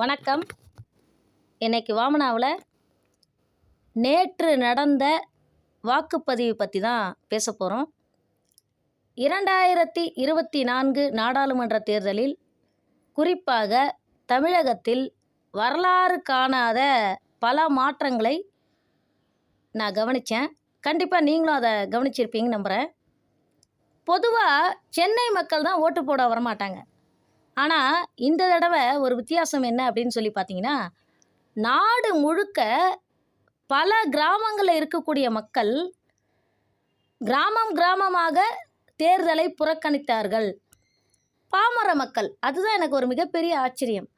வணக்கம். இன்றைக்கி வாமனாவில் நேற்று நடந்த வாக்குப்பதிவு பற்றி தான் பேச போகிறோம் இரண்டாயிரத்தி இருபத்தி நான்கு நாடாளுமன்ற தேர்தலில் குறிப்பாக தமிழகத்தில் வரலாறு காணாத பல மாற்றங்களை நான் கவனித்தேன் கண்டிப்பாக நீங்களும் அதை கவனிச்சிருப்பீங்கன்னு நம்புகிறேன் பொதுவாக சென்னை மக்கள் தான் ஓட்டு போட வரமாட்டாங்க. ஆனால் இந்த தடவை ஒரு வித்தியாசம் என்ன அப்படின்னு சொல்லி பார்த்தீங்கன்னா நாடு முழுக்க பல கிராமங்களில் இருக்கக்கூடிய மக்கள் கிராமம் கிராமமாக தேர்தலை புறக்கணித்தார்கள். பாமர மக்கள். அதுதான் எனக்கு ஒரு மிகப்பெரிய ஆச்சரியம்.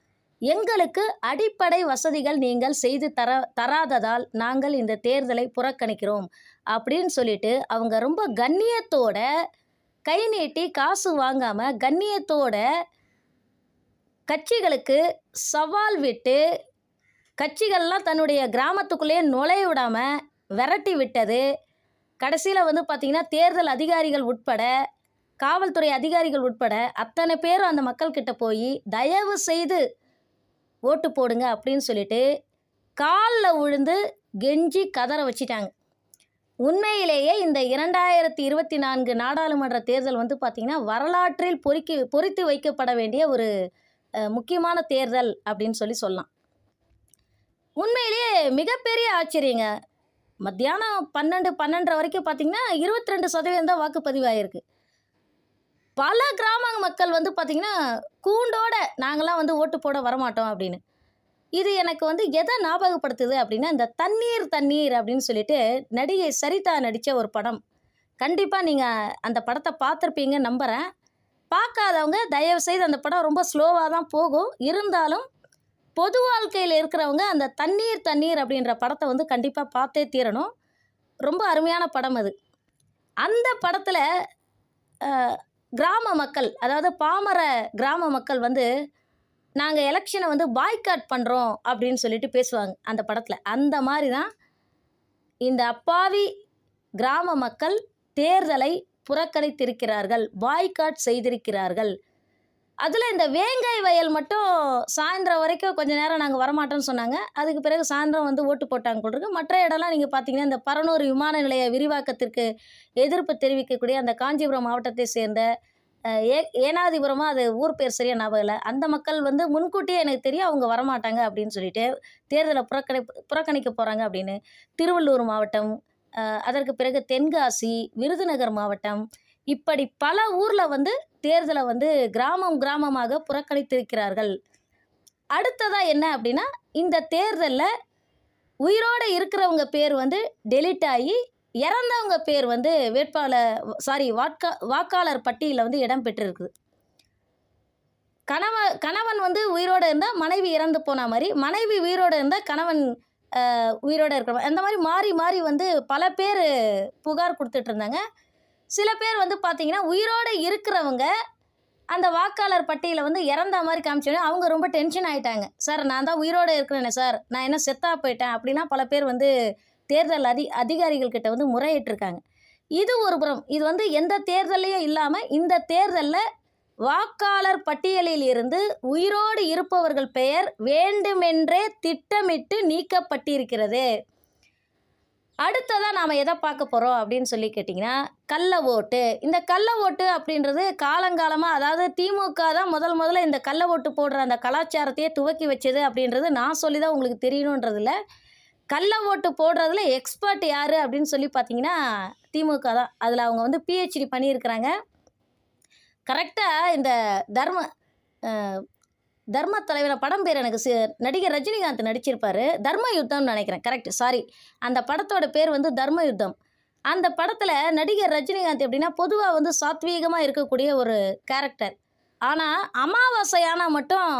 எங்களுக்கு அடிப்படை வசதிகள் நீங்கள் செய்து தர தராததால் நாங்கள் இந்த தேர்தலை புறக்கணிக்கிறோம் அப்படின்னு சொல்லிட்டு அவங்க ரொம்ப கண்ணியத்தோட கை நீட்டி காசு வாங்காமல் கண்ணியத்தோட கட்சிகளுக்கு சவால் விட்டு கட்சிகள்லாம் தன்னுடைய கிராமத்துக்குள்ளேயே நுழைய விடாமல் விரட்டி விட்டது. கடைசியில் வந்து பார்த்திங்கன்னா தேர்தல் அதிகாரிகள் உட்பட காவல்துறை அதிகாரிகள் உட்பட அத்தனை பேரும் அந்த மக்கள்கிட்ட போய் தயவு செய்து ஓட்டு போடுங்க அப்படின்னு சொல்லிட்டு காலில் விழுந்து கெஞ்சி கதற வச்சிட்டாங்க. உண்மையிலேயே இந்த இரண்டாயிரத்தி இருபத்தி நான்கு நாடாளுமன்ற தேர்தல் வந்து பார்த்திங்கன்னா வரலாற்றில் பொறிக்கி பொறித்து வைக்கப்பட வேண்டிய ஒரு முக்கியமான தேர்தல் அப்படின்னு சொல்லி சொல்லலாம். உண்மையிலேயே மிகப்பெரிய ஆச்சரியங்க. மத்தியானம் பன்னெண்டு பன்னெண்டரை வரைக்கும் பார்த்தீங்கன்னா இருபத்தி ரெண்டு சதவீதம் தான் வாக்குப்பதிவு பல கிராம மக்கள் வந்து பார்த்திங்கன்னா கூண்டோட நாங்களாம் வந்து ஓட்டு போட வரமாட்டோம் அப்படின்னு. இது எனக்கு வந்து எதை ஞாபகப்படுத்துது அப்படின்னா இந்த தண்ணீர் தண்ணீர் அப்படின்னு சொல்லிட்டு நடிகை சரிதா நடித்த ஒரு படம். கண்டிப்பாக நீங்கள் அந்த படத்தை பார்த்துருப்பீங்க நம்புகிறேன் பார்க்காதவங்க தயவு செய்து அந்த படம் ரொம்ப ஸ்லோவாக தான் போகும். இருந்தாலும் பொது வாழ்க்கையில் இருக்கிறவங்க அந்த தண்ணீர் தண்ணீர் அப்படின்ற படத்தை வந்து கண்டிப்பாக பார்த்தே தீரணும். ரொம்ப அருமையான படம் அது. அந்த படத்தில் கிராம மக்கள் அதாவது பாமர கிராம மக்கள் வந்து நாங்கள் எலெக்ஷனை வந்து பாய்காட் பண்ணுறோம் அப்படின்னு சொல்லிட்டு பேசுவாங்க அந்த படத்தில். அந்த மாதிரி தான் இந்த அப்பாவி கிராம மக்கள் தேர்தலை புறக்கணித்திருக்கிறார்கள் பாய்காட் செய்திருக்கிறார்கள். அதில் இந்த வேங்காய் வயல் மட்டும் சாயந்தரம் வரைக்கும் கொஞ்ச நேரம் நாங்கள் வரமாட்டோம்னு சொன்னாங்க. அதுக்கு பிறகு சாயந்தரம் வந்து ஓட்டு போட்டாங்க போல் மற்ற இடம்லாம் நீங்கள் பார்த்தீங்கன்னா இந்த பரனூர் விமான நிலைய விரிவாக்கத்திற்கு எதிர்ப்பு தெரிவிக்கக்கூடிய அந்த காஞ்சிபுரம் மாவட்டத்தை சேர்ந்த ஏ ஏனாதிபுரமாக அது ஊர் பேர் சரியா ஞாபகம் இல்லை. அந்த மக்கள் வந்து முன்கூட்டியே எனக்கு தெரியும் அவங்க வரமாட்டாங்க அப்படின்னு சொல்லிட்டு தேர்தலை புறக்கணி புறக்கணிக்க போகிறாங்க அப்படின்னு. திருவள்ளூர் மாவட்டம் அதற்கு பிறகு தென்காசி விருதுநகர் மாவட்டம். இப்படி பல ஊரில் வந்து தேர்தலை வந்து கிராமம் கிராமமாக புறக்கணித்திருக்கிறார்கள். அடுத்ததாக என்ன அப்படின்னா இந்த தேர்தலில் உயிரோடு இருக்கிறவங்க பேர் வந்து டெலிட் ஆகி இறந்தவங்க பேர் வந்து வேட்பாளர் சாரி வாக்கா வாக்காளர் பட்டியலில் வந்து இடம் பெற்றிருக்குது கணவன் கணவன் வந்து உயிரோடு இருந்தால் மனைவி இறந்து போன மாதிரி மனைவி உயிரோடு இருந்தால் கணவன் உயிரோடு இருக்கிற அந்த மாதிரி மாறி மாறி வந்து பல பேர் புகார் கொடுத்துட்டு இருந்தாங்க சில பேர் வந்து பார்த்தீங்கன்னா உயிரோடு இருக்கிறவங்க அந்த வாக்காளர் பட்டியலில் வந்து இறந்த மாதிரி காமிச்சோன்னே அவங்க ரொம்ப டென்ஷன் ஆகிட்டாங்க சார் நான் தான் உயிரோடு இருக்கிறேனே சார். நான் என்ன செத்தா போயிட்டேன் அப்படிலாம் பல பேர் வந்து தேர்தல் அதி அதிகாரிகள்கிட்ட வந்து முறையிட்டிருக்காங்க. இது ஒரு புறம். இது வந்து எந்த தேர்தலையும் இல்லாமல் இந்த தேர்தலில் வாக்காளர் பட்டியலில் இருந்து உயிரோடு இருப்பவர்கள் பெயர் வேண்டுமென்றே திட்டமிட்டு நீக்கப்பட்டிருக்கிறது. அடுத்ததாக நாம் எதை பார்க்க போகிறோம் அப்படின்னு சொல்லி கேட்டிங்கன்னா கள்ள ஓட்டு. இந்த கள்ள ஓட்டு அப்படின்றது காலங்காலமாக அதாவது திமுக தான் முதல் முதல்ல இந்த கள்ள ஓட்டு போடுற அந்த கலாச்சாரத்தையே துவக்கி வச்சது அப்படின்றது நான் சொல்லி தான் உங்களுக்கு தெரியணுன்றதில்ல. கள்ள ஓட்டு போடுறதுல எக்ஸ்பர்ட் யார் அப்படின்னு சொல்லி பார்த்தீங்கன்னா திமுக தான். அதில் அவங்க வந்து பிஹெச்டி பண்ணியிருக்கிறாங்க. கரெக்டாக இந்த தர்ம தர்ம தலைவர் படம் பேர் எனக்கு நடிகர் ரஜினிகாந்த் நடிச்சிருப்பார். தர்ம யுத்தம்னு நினைக்கிறேன். கரெக்ட் சாரி அந்த படத்தோட பேர் வந்து தர்ம யுத்தம். அந்த படத்தில் நடிகர் ரஜினிகாந்த் எப்படின்னா பொதுவாக வந்து சாத்வீகமாக இருக்கக்கூடிய ஒரு கேரக்டர் ஆனால் அமாவாசையானால் மட்டும்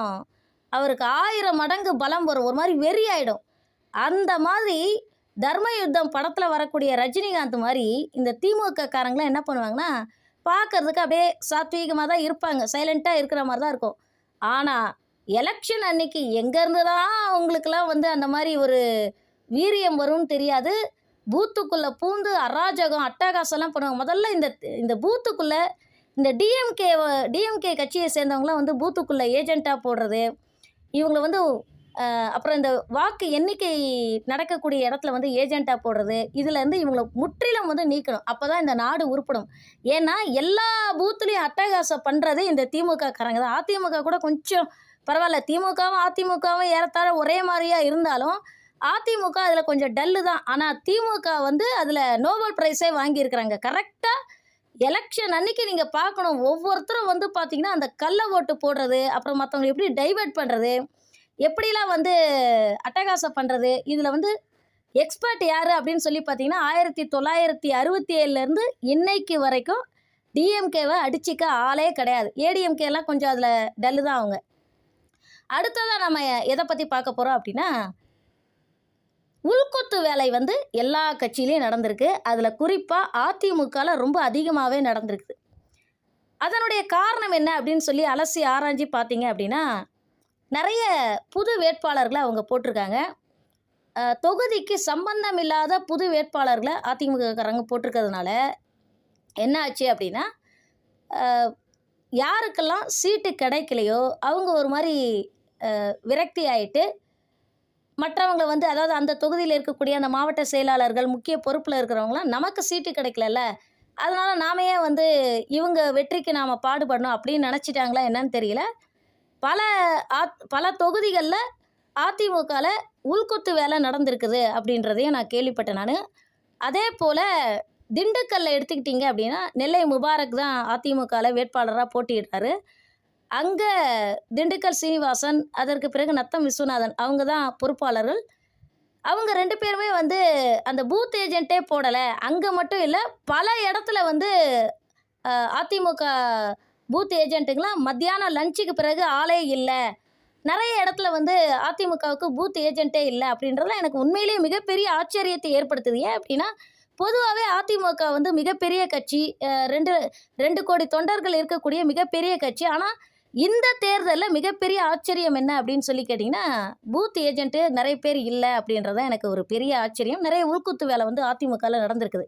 அவருக்கு ஆயிரம் மடங்கு பலம் வரும். ஒரு மாதிரி வெறி ஆகிடும் அந்த மாதிரி தர்ம யுத்தம் படத்தில் வரக்கூடிய ரஜினிகாந்த் மாதிரி இந்த திமுக காரங்களாம் என்ன பண்ணுவாங்கன்னா பார்க்கறதுக்கு அப்படியே சாத்வீகமாக தான் இருப்பாங்க. சைலண்ட்டாக இருக்கிற மாதிரி தான் இருக்கும். ஆனால் எலெக்ஷன் அன்னைக்கு எங்கேருந்து தான் அவங்களுக்கெல்லாம் வந்து அந்த மாதிரி ஒரு வீரியம் வரும்னு தெரியாது. பூத்துக்குள்ளே பூந்து அராஜகம் அட்டகாசம்லாம் பண்ணுவாங்க. முதல்ல இந்த இந்த பூத்துக்குள்ளே இந்த டிஎம்கே டிஎம்கே கட்சியை சேர்ந்தவங்களாம் வந்து பூத்துக்குள்ளே ஏஜெண்ட்டாக போடுறது. இவங்கள வந்து அப்புறம் இந்த வாக்கு எண்ணிக்கை நடக்கக்கூடிய இடத்துல வந்து ஏஜெண்ட்டாக போடுறது இதுலேருந்து இவங்களை முற்றிலும் வந்து நீக்கணும். அப்போ தான் இந்த நாடு உருப்படும். ஏன்னா எல்லா பூத்துலேயும் அட்டகாசம் பண்ணுறது இந்த திமுக காரங்க தான். அதிமுக கூட கொஞ்சம் பரவாயில்ல. திமுகவும் அதிமுகவும் ஏறத்தாழ ஒரே மாதிரியாக இருந்தாலும் அதிமுக அதில் கொஞ்சம் டல்லு தான். ஆனால் திமுக வந்து அதில் நோபல் ப்ரைஸே வாங்கியிருக்கிறாங்க. கரெக்டாக எலெக்ஷன் அன்னைக்கு நீங்கள் பார்க்கணும். ஒவ்வொருத்தரும் வந்து பார்த்தீங்கன்னா அந்த கள்ள ஓட்டு போடுறது அப்புறம் மற்றவங்களை எப்படி டைவர்ட் பண்ணுறது எப்படிலாம் வந்து அட்டகாசம் பண்ணுறது இதில் வந்து எக்ஸ்பர்ட் யார் அப்படின்னு சொல்லி பார்த்தீங்கன்னா ஆயிரத்தி தொள்ளாயிரத்தி அறுபத்தி ஏழுலேருந்து இன்னைக்கு வரைக்கும் டிஎம்கேவை அடிச்சிக்க ஆளே கிடையாது. ஏடிஎம்கேலாம் கொஞ்சம் அதில் டல்லு தான் அவங்க. அடுத்ததாக நம்ம எதை பற்றி பார்க்க போகிறோம் அப்படின்னா உள்கொத்து வேலை வந்து எல்லா கட்சியிலையும் நடந்திருக்கு. அதில் குறிப்பாக அதிமுகவில் ரொம்ப அதிகமாகவே நடந்திருக்கு. அதனுடைய காரணம் என்ன அப்படின்னு சொல்லி அலசி ஆராய்ஞ்சி பார்த்தீங்க அப்படின்னா நிறைய புது வேட்பாளர்களை அவங்க போட்டிருக்காங்க. தொகுதிக்கு சம்பந்தம் இல்லாத புது வேட்பாளர்களை அதிமுகக்காரங்க போட்டிருக்கிறதுனால என்ன ஆச்சு அப்படின்னா யாருக்கெல்லாம் சீட்டு கிடைக்கலையோ அவங்க ஒரு மாதிரி விரக்தி ஆகிட்டு மற்றவங்கள வந்து அதாவது அந்த தொகுதியில் இருக்கக்கூடிய அந்த மாவட்ட செயலாளர்கள் முக்கிய பொறுப்பில் இருக்கிறவங்களாம் நமக்கு சீட்டு கிடைக்கலல்ல. அதனால் நாமையே ஏன் வந்து இவங்க வெற்றிக்கு நாம் பாடுபடணும் அப்படின்னு நினச்சிட்டாங்களா என்னன்னு தெரியல. பல ஆத் பல தொகுதிகளில் அதிமுகவில் உள்குத்து வேலை நடந்திருக்குது அப்படின்றதையும் நான் கேள்விப்பட்டேன் நான். அதே போல் திண்டுக்கல்ல எடுத்துக்கிட்டிங்க அப்படின்னா நெல்லை முபாரக் தான் அதிமுகவில் வேட்பாளராக போட்டியிடுறாரு. அங்கே திண்டுக்கல் சீனிவாசன் அதற்கு பிறகு நத்தம் விஸ்வநாதன் அவங்க தான் பொறுப்பாளர்கள். அவங்க ரெண்டு பேருமே வந்து அந்த பூத் ஏஜென்ட்டே போடலை. அங்கே மட்டும் இல்லை பல இடத்துல வந்து அதிமுக பூத் ஏஜென்ட்டுங்களாம் மத்தியானம் லஞ்சுக்கு பிறகு ஆளே இல்லை. நிறைய இடத்துல வந்து அதிமுகவுக்கு பூத் ஏஜென்ட்டே இல்லை அப்படின்றதுலாம் எனக்கு உண்மையிலேயே மிகப்பெரிய ஆச்சரியத்தை ஏற்படுத்துது. ஏன் அப்படின்னா பொதுவாகவே அதிமுக வந்து மிகப்பெரிய கட்சி ரெண்டு ரெண்டு கோடி தொண்டர்கள் இருக்கக்கூடிய மிகப்பெரிய கட்சி. ஆனால் இந்த தேர்தலில் மிகப்பெரிய ஆச்சரியம் என்ன அப்படின்னு சொல்லி கேட்டிங்கன்னா பூத் ஏஜென்ட்டு நிறைய பேர் இல்லை அப்படின்றதான் எனக்கு ஒரு பெரிய ஆச்சரியம். நிறைய உள்குத்து வேலை வந்து அதிமுகவில் நடந்திருக்குது.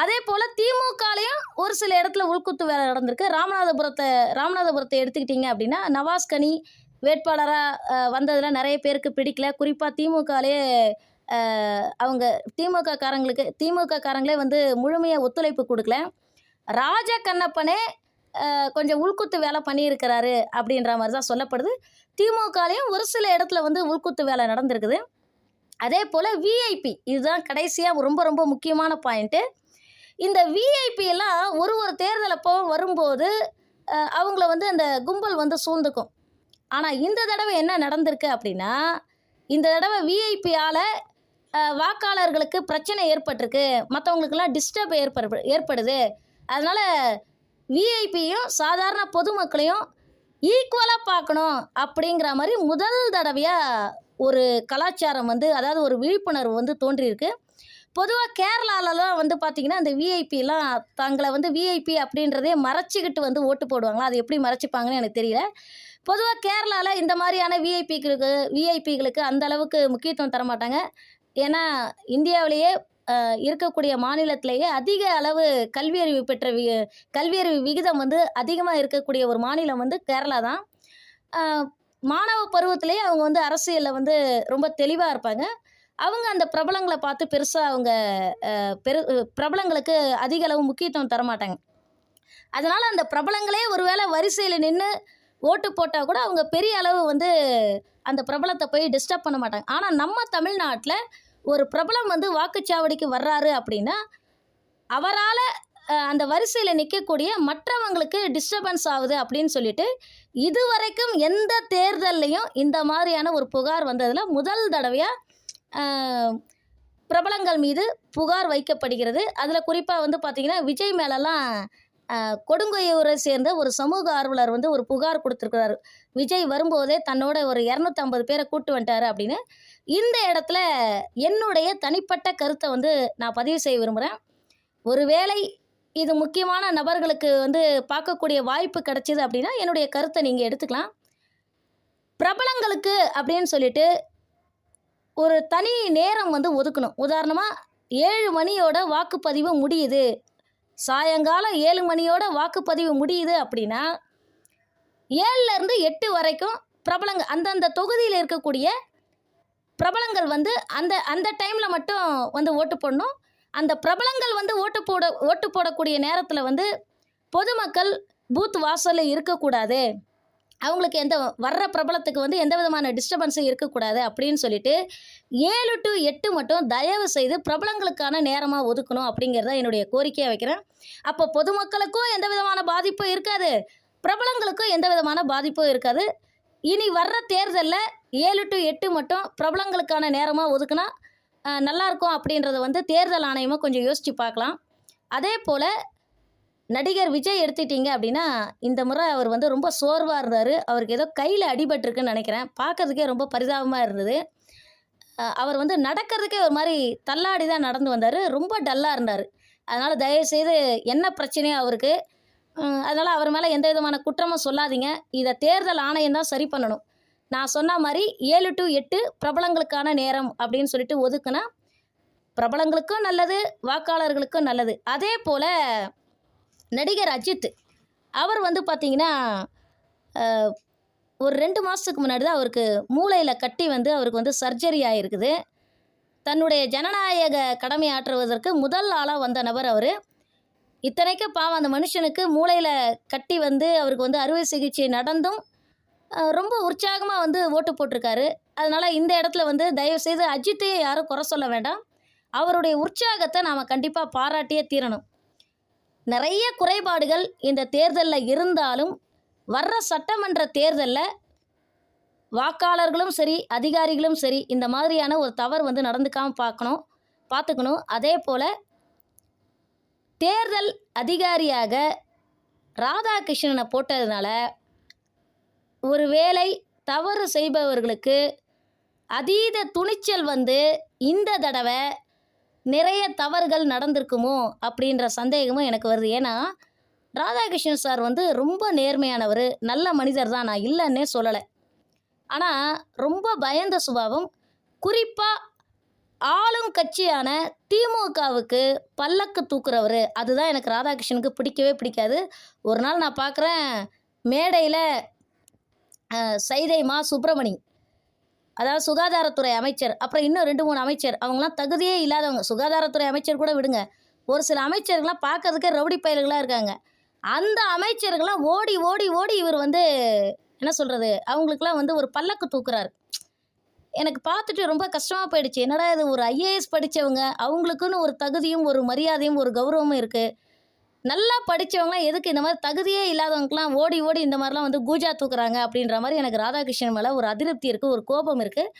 அதே போல் திமுகலையும் ஒரு சில இடத்துல உள்குத்து வேலை நடந்திருக்கு. ராமநாதபுரத்தை ராமநாதபுரத்தை எடுத்துக்கிட்டிங்க அப்படின்னா நவாஸ் கனி வேட்பாளராக வந்ததில் நிறைய பேருக்கு பிடிக்கல. குறிப்பாக திமுகலே அவங்க திமுக காரங்களுக்கு திமுக காரங்களே வந்து முழுமையாக ஒத்துழைப்பு கொடுக்கல. ராஜ கண்ணப்பனே கொஞ்சம் உள்குத்து வேலை பண்ணியிருக்கிறாரு அப்படின்ற மாதிரி தான் சொல்லப்படுது. திமுகலையும் ஒரு சில இடத்துல வந்து உள்குத்து வேலை நடந்திருக்குது. அதே போல் விஐபி இதுதான் கடைசியாக ரொம்ப ரொம்ப முக்கியமான பாயிண்ட்டு. இந்த விஐபியெல்லாம் ஒரு ஒரு தேர்தல் அப்போ வரும்போது அவங்கள வந்து அந்த கும்பல் வந்து சூழ்ந்துக்கும். ஆனால் இந்த தடவை என்ன நடந்திருக்கு அப்படின்னா இந்த தடவை விஐபியால் வாக்காளர்களுக்கு பிரச்சனை ஏற்பட்டிருக்கு. மற்றவங்களுக்கெல்லாம் டிஸ்டர்ப் ஏற்படு ஏற்படுது. அதனால் விஐபியும் சாதாரண பொதுமக்களையும் ஈக்குவலாக பார்க்கணும் அப்படிங்கிற மாதிரி முதல் தடவையாக ஒரு கலாச்சாரம் வந்து அதாவது ஒரு விழிப்புணர்வு வந்து தோன்றியிருக்கு. பொதுவாக கேரளாலலாம் வந்து பார்த்திங்கன்னா அந்த விஐபிலாம் தங்களை வந்து விஐபி அப்படின்றதே மறைச்சிக்கிட்டு வந்து ஓட்டு போடுவாங்களா? அது எப்படி மறைச்சிப்பாங்கன்னு எனக்கு தெரியல. பொதுவாக கேரளாவில் இந்த மாதிரியான விஐபிகளுக்கு விஐபிகளுக்கு அந்த அளவுக்கு முக்கியத்துவம் தர மாட்டாங்க. ஏன்னா இந்தியாவிலேயே இருக்கக்கூடிய மாநிலத்திலேயே அதிக அளவு கல்வியறிவு பெற்ற வி கல்வியறிவு விகிதம் வந்து அதிகமாக இருக்கக்கூடிய ஒரு மாநிலம் வந்து கேரளா தான். மாணவ பருவத்திலேயே அவங்க வந்து அரசியலில் வந்து ரொம்ப தெளிவாக இருப்பாங்க. அவங்க அந்த பிரபலங்களை பார்த்து பெருசாக அவங்க பெரு பிரபலங்களுக்கு அதிக அளவு முக்கியத்துவம் தரமாட்டாங்க. அதனால் அந்த பிரபலங்களே ஒருவேளை வரிசையில் நின்று ஓட்டு போட்டால் கூட அவங்க பெரிய அளவு வந்து அந்த பிரபலத்தை போய் டிஸ்டர்ப் பண்ண மாட்டாங்க. ஆனால் நம்ம தமிழ்நாட்டில் ஒரு பிரபலம் வந்து வாக்குச்சாவடிக்கு வர்றாரு அப்படின்னா அவரால் அந்த வரிசையில் நிற்கக்கூடிய மற்றவங்களுக்கு டிஸ்டர்பன்ஸ் ஆகுது அப்படின்னு சொல்லிட்டு இதுவரைக்கும் எந்த தேர்தல்லையும் இந்த மாதிரியான ஒரு புகார் வந்ததில் முதல் தடவையாக பிரபலங்கள் மீது புகார் வைக்கப்படுகிறது. அதில் குறிப்பாக வந்து பார்த்திங்கன்னா விஜய் மேலெல்லாம் கொடுங்கையூரை சேர்ந்த ஒரு சமூக ஆர்வலர் வந்து ஒரு புகார் கொடுத்துருக்கிறாரு. விஜய் வரும்போதே தன்னோட ஒரு இரநூத்தம்பது பேரை கூட்டு வந்துட்டாரு அப்படின்னு. இந்த இடத்துல என்னுடைய தனிப்பட்ட கருத்தை வந்து நான் பதிவு செய்ய விரும்புகிறேன் ஒருவேளை இது முக்கியமான நபர்களுக்கு வந்து பார்க்கக்கூடிய வாய்ப்பு கிடைச்சிது அப்படின்னா என்னுடைய கருத்தை நீங்கள் எடுத்துக்கலாம். பிரபலங்களுக்கு அப்படின்னு சொல்லிட்டு ஒரு தனி நேரம் வந்து ஒதுக்கணும். உதாரணமாக ஏழு மணியோட வாக்குப்பதிவு முடியுது. சாயங்காலம் ஏழு மணியோட வாக்குப்பதிவு முடியுது அப்படின்னா ஏழுலேருந்து எட்டு வரைக்கும் பிரபலங்க அந்தந்த தொகுதியில் இருக்கக்கூடிய பிரபலங்கள் வந்து அந்த அந்த டைமில் மட்டும் வந்து ஓட்டு போடணும். அந்த பிரபலங்கள் வந்து ஓட்டு போட ஓட்டு போடக்கூடிய நேரத்தில் வந்து பொதுமக்கள் பூத் வாசலில் இருக்கக்கூடாது. அவங்களுக்கு எந்த வர்ற பிரபலத்துக்கு வந்து எந்த விதமான டிஸ்டர்பன்ஸும் இருக்கக்கூடாது அப்படின்னு சொல்லிட்டு ஏழு டு எட்டு மட்டும் தயவு செய்து பிரபலங்களுக்கான நேரமாக ஒதுக்கணும் அப்படிங்கிறத என்னுடைய கோரிக்கையாக வைக்கிறேன். அப்போ பொதுமக்களுக்கும் எந்த விதமான பாதிப்பும் இருக்காது. பிரபலங்களுக்கும் எந்த விதமான பாதிப்பும் இருக்காது. இனி வர்ற தேர்தலில் ஏழு டு எட்டு மட்டும் பிரபலங்களுக்கான நேரமாக ஒதுக்குனா நல்லாயிருக்கும் அப்படின்றத வந்து தேர்தல் ஆணையமாக கொஞ்சம் யோசித்து பார்க்கலாம். அதே போல் நடிகர் விஜய் எடுத்துட்டீங்க அப்படின்னா இந்த முறை அவர் வந்து ரொம்ப சோர்வாக இருந்தார். அவருக்கு ஏதோ கையில் அடிபட்டிருக்குன்னு நினைக்கிறேன். பார்க்கறதுக்கே ரொம்ப பரிதாபமாக இருந்தது. அவர் வந்து நடக்கிறதுக்கே ஒரு மாதிரி தள்ளாடி தான் நடந்து வந்தார். ரொம்ப டல்லாக இருந்தார். அதனால் தயவுசெய்து என்ன பிரச்சனையோ அவருக்கு அதனால் அவர் மேலே எந்த விதமான குற்றமும் சொல்லாதீங்க. இதை தேர்தல் ஆணையம் தான் சரி பண்ணணும். நான் சொன்ன மாதிரி ஏழு டு எட்டு பிரபலங்களுக்கான நேரம் அப்படின்னு சொல்லிட்டு ஒதுக்குனா பிரபலங்களுக்கும் நல்லது வாக்காளர்களுக்கும் நல்லது. அதே போல் நடிகர் அஜித். அவர் வந்து பார்த்திங்கன்னா ஒரு ரெண்டு மாதத்துக்கு முன்னாடி தான் அவருக்கு மூளையில் கட்டி வந்து அவருக்கு வந்து சர்ஜரி ஆகிருக்குது தன்னுடைய ஜனநாயக கடமை ஆற்றுவதற்கு முதல் ஆளாக வந்த நபர் அவர். இத்தனைக்கும் பாவம் அந்த மனுஷனுக்கு மூளையில் கட்டி வந்து அவருக்கு வந்து அறுவை சிகிச்சை நடந்தும் ரொம்ப உற்சாகமாக வந்து ஓட்டு போட்டிருக்காரு. அதனால் இந்த இடத்துல வந்து தயவுசெய்து அஜித்தையே யாரும் குறை சொல்ல வேண்டாம். அவருடைய உற்சாகத்தை நாம் கண்டிப்பாக பாராட்டியே தீரணும். நிறைய குறைபாடுகள் இந்த தேர்தலில் இருந்தாலும் வர்ற சட்டமன்ற தேர்தலில் வாக்காளர்களும் சரி அதிகாரிகளும் சரி இந்த மாதிரியான ஒரு தவறு வந்து நடந்துக்காமல் பார்க்கணும் பார்த்துக்கணும் அதே போல் தேர்தல் அதிகாரியாக ராதாகிருஷ்ணனை போட்டதுனால ஒருவேளை தவறு செய்பவர்களுக்கு அதீத துணிச்சல் வந்து இந்த தடவை நிறைய தவறுகள் நடந்திருக்குமோ அப்படின்ற சந்தேகமும் எனக்கு வருது. ஏன்னா ராதாகிருஷ்ணன் சார் வந்து ரொம்ப நேர்மையானவர் நல்ல மனிதர் தான். நான் இல்லைன்னே சொல்லலை. ஆனால் ரொம்ப பயந்த சுபாவம். குறிப்பாக ஆளும் கட்சியான திமுகவுக்கு பல்லக்கு தூக்குறவர். அதுதான் எனக்கு ராதாகிருஷ்ணனுக்கு பிடிக்கவே பிடிக்காது. ஒரு நாள் நான் பார்க்குறேன் மேடையில் சைதை மா சுப்பிரமணி. அதாவது சுகாதாரத்துறை அமைச்சர் அப்புறம் இன்னும் ரெண்டு மூணு அமைச்சர் அவங்களாம் தகுதியே இல்லாதவங்க. சுகாதாரத்துறை அமைச்சர் கூட விடுங்க. ஒரு சில அமைச்சர்கள்லாம் பார்க்கறதுக்கே ரவுடி பயல்களாக இருக்காங்க. அந்த அமைச்சர்கள்லாம் ஓடி ஓடி ஓடி இவர் வந்து என்ன சொல்கிறது அவங்களுக்குலாம் வந்து ஒரு பல்லக்கு தூக்குறாரு. எனக்கு பார்த்துட்டு ரொம்ப கஷ்டமாக போயிடுச்சு. என்னடா இது ஒரு ஐஏஎஸ் படித்தவங்க அவங்களுக்குன்னு ஒரு தகுதியும் ஒரு மரியாதையும் ஒரு கௌரவமும் இருக்குது நல்லா படித்தவங்களாம் எதுக்கு இந்த மாதிரி தகுதியே இல்லாதவங்களுக்குலாம் ஓடி ஓடி இந்த மாதிரிலாம் வந்து கூஜா தூக்குறாங்க அப்படின்ற மாதிரி எனக்கு ராதாகிருஷ்ணன் மேலே ஒரு அதிருப்தி இருக்குது ஒரு கோபம் இருக்குது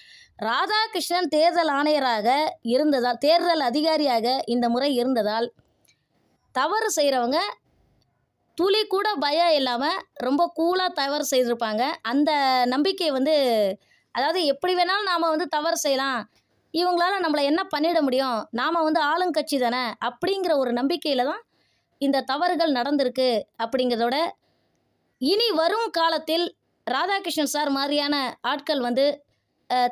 ராதாகிருஷ்ணன் தேர்தல் ஆணையராக இருந்ததால் தேர்தல் அதிகாரியாக இந்த முறை இருந்ததால் தவறு செய்கிறவங்க துளி கூட பயம் இல்லாமல் ரொம்ப கூலாக தவறு செய்திருப்பாங்க. அந்த நம்பிக்கை வந்து அதாவது எப்படி வேணாலும் நாம் வந்து தவறு செய்யலாம். இவங்களால நம்மளை என்ன பண்ணிட முடியும்? நாம் வந்து ஆளுங்கட்சி தானே? அப்படிங்கிற ஒரு நம்பிக்கையில் தான் இந்த தவறுகள் நடந்திருக்கு அப்படிங்கிறதோட இனி வரும் காலத்தில் ராதாகிருஷ்ணன் சார் மாதிரியான ஆட்கள் வந்து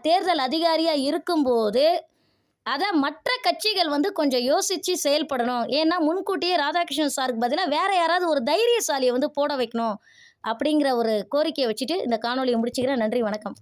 தேர்தல் அதிகாரியாக இருக்கும்போது அதை மற்ற கட்சிகள் வந்து கொஞ்சம் யோசித்து செயல்படணும். ஏன்னா முன்கூட்டியே ராதாகிருஷ்ணன் சாருக்கு பதிலாக வேறு யாராவது ஒரு தைரியசாலியை வந்து போட வைக்கணும் அப்படிங்கிற ஒரு கோரிக்கையை வச்சுட்டு இந்த காணொலியை முடிச்சுக்கிறேன். நன்றி வணக்கம்.